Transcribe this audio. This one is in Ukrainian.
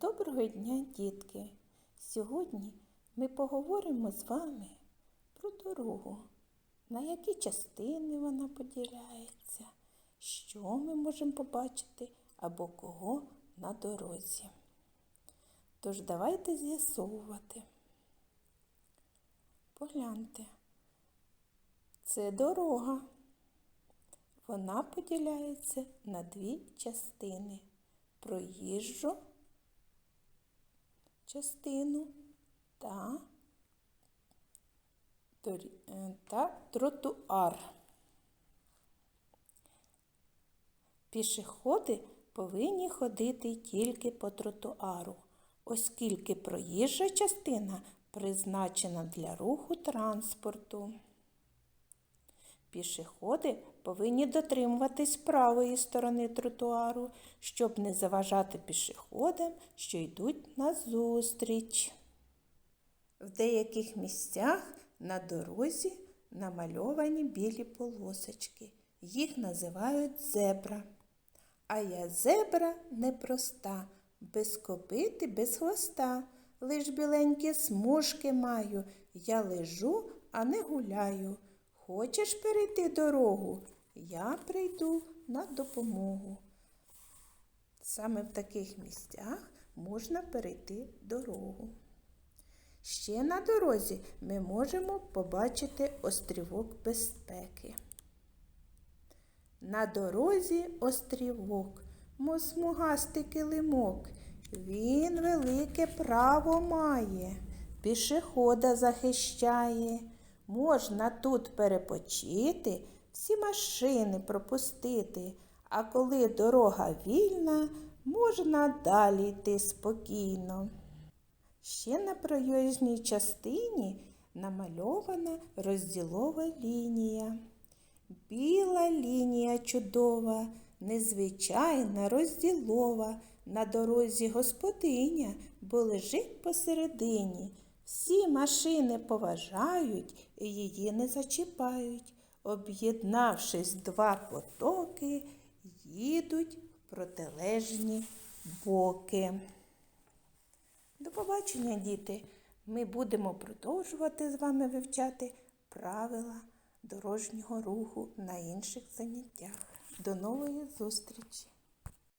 Доброго дня, дітки! Сьогодні ми поговоримо з вами про дорогу, на які частини вона поділяється, що ми можемо побачити або кого на дорозі. Тож давайте з'ясовувати. Погляньте, це дорога. Вона поділяється на дві частини проїжджу частину та, е, та тротуар. Пішоходи повинні ходити тільки по тротуару, оскільки проїжджа частина призначена для руху транспорту. Пішоходи повинні дотримуватись правої сторони тротуару, щоб не заважати пішоходам, що йдуть назустріч. В деяких місцях на дорозі намальовані білі полосочки. Їх називають зебра. А я зебра непроста, без копити, без хвоста. Лиш біленькі смужки маю. Я лежу, а не гуляю. Хочеш перейти дорогу? Я прийду на допомогу. Саме в таких місцях можна перейти дорогу. Ще на дорозі ми можемо побачити острівок безпеки. На дорозі острівок, мов смугастий килимок. Він велике право має, пішохода захищає. Можна тут перепочити, всі машини пропустити, а коли дорога вільна, можна далі йти спокійно. Ще на проїжджій частині намальована розділова лінія. Біла лінія чудова, незвичайна розділова, на дорозі господиня, бо лежить посередині. Всі машини поважають і її не зачіпають. Об'єднавшись два потоки, їдуть в протилежні боки. До побачення, діти! Ми будемо продовжувати з вами вивчати правила дорожнього руху на інших заняттях. До нової зустрічі!